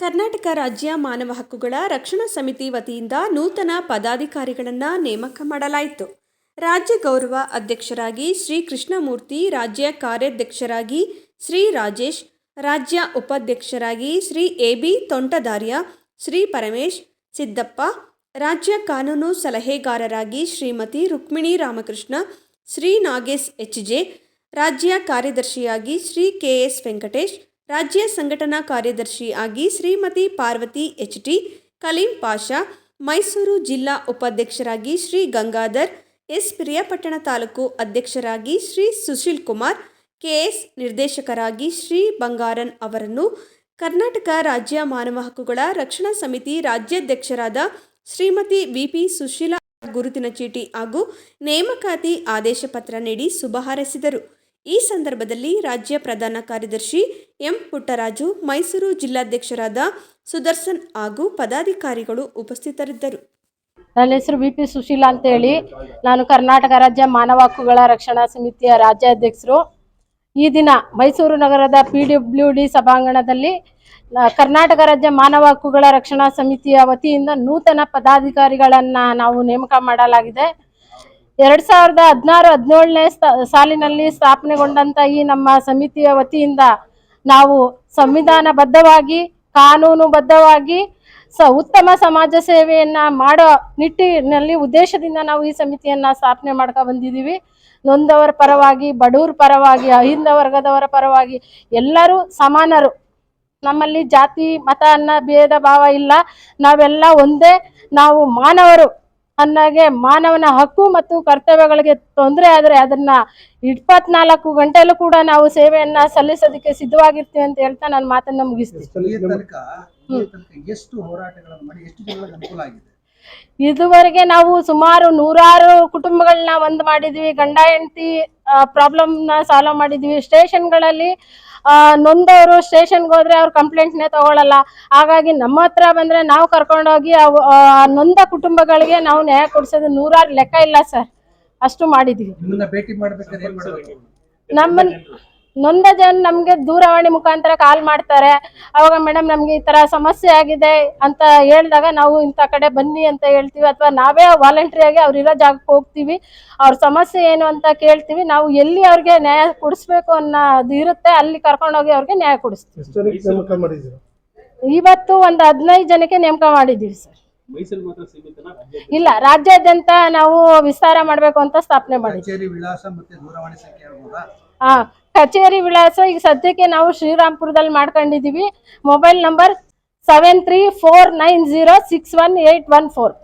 ಕರ್ನಾಟಕ ರಾಜ್ಯ ಮಾನವ ಹಕ್ಕುಗಳ ರಕ್ಷಣಾ ಸಮಿತಿ ವತಿಯಿಂದ ನೂತನ ಪದಾಧಿಕಾರಿಗಳನ್ನು ನೇಮಕ ಮಾಡಲಾಯಿತು. ರಾಜ್ಯ ಗೌರವ ಅಧ್ಯಕ್ಷರಾಗಿ ಶ್ರೀ ಕೃಷ್ಣಮೂರ್ತಿ, ರಾಜ್ಯ ಕಾರ್ಯಾಧ್ಯಕ್ಷರಾಗಿ ಶ್ರೀ ರಾಜೇಶ್, ರಾಜ್ಯ ಉಪಾಧ್ಯಕ್ಷರಾಗಿ ಶ್ರೀ ಎ ಬಿ ತೋಂಟದಾರ್ಯ, ಶ್ರೀ ಪರಮೇಶ್, ಸಿದ್ದಪ್ಪ, ರಾಜ್ಯ ಕಾನೂನು ಸಲಹೆಗಾರರಾಗಿ ಶ್ರೀಮತಿ ರುಕ್ಮಿಣಿ ರಾಮಕೃಷ್ಣ, ಶ್ರೀ ನಾಗೇಶ್ ಎಚ್ ಜೆ ರಾಜ್ಯ ಕಾರ್ಯದರ್ಶಿಯಾಗಿ ಶ್ರೀ ಕೆ ಎಸ್ ವೆಂಕಟೇಶ್ ರಾಜ್ಯ ಸಂಘಟನಾ ಕಾರ್ಯದರ್ಶಿ ಆಗಿ ಶ್ರೀಮತಿ ಪಾರ್ವತಿ ಎಚ್ ಟಿ ಕಲೀಂ ಪಾಷಾ, ಮೈಸೂರು ಜಿಲ್ಲಾ ಉಪಾಧ್ಯಕ್ಷರಾಗಿ ಶ್ರೀ ಗಂಗಾಧರ್, ಎಸ್ ಪ್ರಿಯಪಟ್ಟಣ ತಾಲೂಕು ಅಧ್ಯಕ್ಷರಾಗಿ ಶ್ರೀ ಸುಶೀಲ್ ಕುಮಾರ್, ಕೆಎಸ್ ನಿರ್ದೇಶಕರಾಗಿ ಶ್ರೀ ಬಂಗಾರನ್ ಅವರನ್ನು ಕರ್ನಾಟಕ ರಾಜ್ಯ ಮಾನವ ಹಕ್ಕುಗಳ ರಕ್ಷಣಾ ಸಮಿತಿ ರಾಜ್ಯಾಧ್ಯಕ್ಷರಾದ ಶ್ರೀಮತಿ ವಿಪಿ ಸುಶೀಲಾ ಗುರುತಿನ ಚೀಟಿ ಹಾಗೂ ನೇಮಕಾತಿ ಆದೇಶ ಪತ್ರ ನೀಡಿ ಶುಭ ಹಾರೈಸಿದರು. ಈ ಸಂದರ್ಭದಲ್ಲಿ ರಾಜ್ಯ ಪ್ರಧಾನ ಕಾರ್ಯದರ್ಶಿ ಎಂ ಪುಟ್ಟರಾಜು, ಮೈಸೂರು ಜಿಲ್ಲಾಧ್ಯಕ್ಷರಾದ ಸುದರ್ಶನ್ ಹಾಗೂ ಪದಾಧಿಕಾರಿಗಳು ಉಪಸ್ಥಿತರಿದ್ದರು. ನನ್ನ ಹೆಸರು ಬಿ ಪಿ ಅಂತ ಹೇಳಿ. ನಾನು ಕರ್ನಾಟಕ ರಾಜ್ಯ ಮಾನವ ಹಕ್ಕುಗಳ ರಕ್ಷಣಾ ಸಮಿತಿಯ ರಾಜ್ಯಾಧ್ಯಕ್ಷರು. ಈ ದಿನ ಮೈಸೂರು ನಗರದ ಪಿ ಡಬ್ಲ್ಯೂ ಡಿ ಸಭಾಂಗಣದಲ್ಲಿ ಕರ್ನಾಟಕ ರಾಜ್ಯ ಮಾನವ ಹಕ್ಕುಗಳ ರಕ್ಷಣಾ ಸಮಿತಿಯ ವತಿಯಿಂದ ನೂತನ ಪದಾಧಿಕಾರಿಗಳನ್ನು ನಾವು ನೇಮಕ ಮಾಡಲಾಗಿದೆ. ಎರಡು ಸಾವಿರದ ಹದಿನಾರು, ಹದಿನೇಳನೇ ಸಾಲಿನಲ್ಲಿ ಸ್ಥಾಪನೆಗೊಂಡಂತ ಈ ನಮ್ಮ ಸಮಿತಿಯ ವತಿಯಿಂದ ನಾವು ಸಂವಿಧಾನಬದ್ಧವಾಗಿ, ಕಾನೂನುಬದ್ಧವಾಗಿ ಸ, ಉತ್ತಮ ಸಮಾಜ ಸೇವೆಯನ್ನ ಮಾಡೋ ನಿಟ್ಟಿನಲ್ಲಿ ಉದ್ದೇಶದಿಂದ ನಾವು ಈ ಸಮಿತಿಯನ್ನ ಸ್ಥಾಪನೆ ಮಾಡ್ಕೊ ಬಂದಿದ್ದೀವಿ ನೊಂದವರ ಪರವಾಗಿ, ಬಡವ್ರ ಪರವಾಗಿ, ಅಹಿಂದ ವರ್ಗದವರ ಪರವಾಗಿ ಎಲ್ಲರೂ ಸಮಾನರು. ನಮ್ಮಲ್ಲಿ ಜಾತಿ, ಮತ, ಅನ್ನ, ಭೇದ, ಭಾವ ಇಲ್ಲ. ನಾವೆಲ್ಲ ಒಂದೇ. ನಾವು ಮಾನವರು. ಅನ್ನೋಗೆ ಮಾನವನ ಹಕ್ಕು ಮತ್ತು ಕರ್ತವ್ಯಗಳಿಗೆ ತೊಂದರೆ ಆದರೆ ಅದನ್ನ ಇಪ್ಪತ್ನಾಲ್ಕು ಗಂಟೆಲೂ ಕೂಡ ನಾವು ಸೇವೆಯನ್ನ ಸಲ್ಲಿಸೋದಕ್ಕೆ ಸಿದ್ಧವಾಗಿರ್ತೀವಿ ಅಂತ ಹೇಳ್ತಾ ನಾನು ಮಾತನ್ನ ಮುಗಿಸ್ತೀನಿ. ಇಲ್ಲಿಯ ತನಕ ಎಷ್ಟು ಹೋರಾಟಗಳನ್ನು ಮಾಡಿ ಎಷ್ಟು ಜನಗಳಿಗೆ ಅನುಕೂಲ ಆಗಿದೆ? ಇದುವರೆಗೆ ನಾವು ಸುಮಾರು ನೂರಾರು ಕುಟುಂಬಗಳನ್ನ ಒಂದ್ ಮಾಡಿದ್ವಿ. ಗಂಡ ಹೆಂಡತಿ ಪ್ರಾಬ್ಲಮ್ನ ಸಾಲ್ವ್ ಮಾಡಿದ್ವಿ. ಸ್ಟೇಷನ್ಗಳಲ್ಲಿ ನೊಂದವರು ಸ್ಟೇಷನ್ಗೆ ಹೋದ್ರೆ ಅವ್ರ ಕಂಪ್ಲೇಂಟ್ನೇ ತಗೊಳಲ್ಲ. ಹಾಗಾಗಿ ನಮ್ಮ ಹತ್ರ ಬಂದ್ರೆ ನಾವು ಕರ್ಕೊಂಡೋಗಿ ನೊಂದ ಕುಟುಂಬಗಳಿಗೆ ನಾವು ನ್ಯಾಯ ಕೊಡಿಸೋದು ನೂರಾರು ಲೆಕ್ಕ ಇಲ್ಲ ಸರ್. ಅಷ್ಟು ಮಾಡಿದ್ವಿ. ನಿಮ್ಮನ್ನ ನೊಂದ ಜನ ನಮ್ಗೆ ದೂರವಾಣಿ ಮುಖಾಂತರ ಕಾಲ್ ಮಾಡ್ತಾರೆ. ಅವಾಗ ಮೇಡಮ್ ನಮ್ಗೆ ಈ ತರ ಸಮಸ್ಯೆ ಆಗಿದೆ ಅಂತ ಹೇಳಿದಾಗ ನಾವು ಇಂಥ ಕಡೆ ಬನ್ನಿ ಅಂತ ಹೇಳ್ತೀವಿ ಅಥವಾ ನಾವೇ ವಾಲಂಟ್ರಿ ಆಗಿ ಅವ್ರು ಇರೋ ಜಾಗಕ್ಕೆ ಹೋಗ್ತೀವಿ. ಅವ್ರ ಸಮಸ್ಯೆ ಏನು ಅಂತ ಕೇಳ್ತೀವಿ. ನಾವು ಎಲ್ಲಿ ಅವ್ರಿಗೆ ನ್ಯಾಯ ಕೊಡಿಸ್ಬೇಕು ಅನ್ನೋದು ಇರುತ್ತೆ. ಅಲ್ಲಿ ಕರ್ಕೊಂಡೋಗಿ ಅವ್ರಿಗೆ ನ್ಯಾಯ ಕೊಡಿಸ್ತೀವಿ. ಇವತ್ತು ಒಂದು ಹದಿನೈದು ಜನಕ್ಕೆ ನೇಮಕ ಮಾಡಿದ್ದೀವಿ ಸರ್. ಇಲ್ಲ ರಾಜ್ಯಾದ್ಯಂತ ನಾವು ವಿಸ್ತಾರ ಮಾಡಬೇಕು ಅಂತ ಸ್ಥಾಪನೆ ಮಾಡಿದ್ವಿ ಆ, ಕಚೇರಿ ವಿಳಾಸ ಈಗ ಸದ್ಯಕ್ಕೆ ನಾವು ಶ್ರೀರಾಮ್ಪುರದಲ್ಲಿ ಮಾಡ್ಕೊಂಡಿದೀವಿ mobile number seven three four nine zero six one eight one four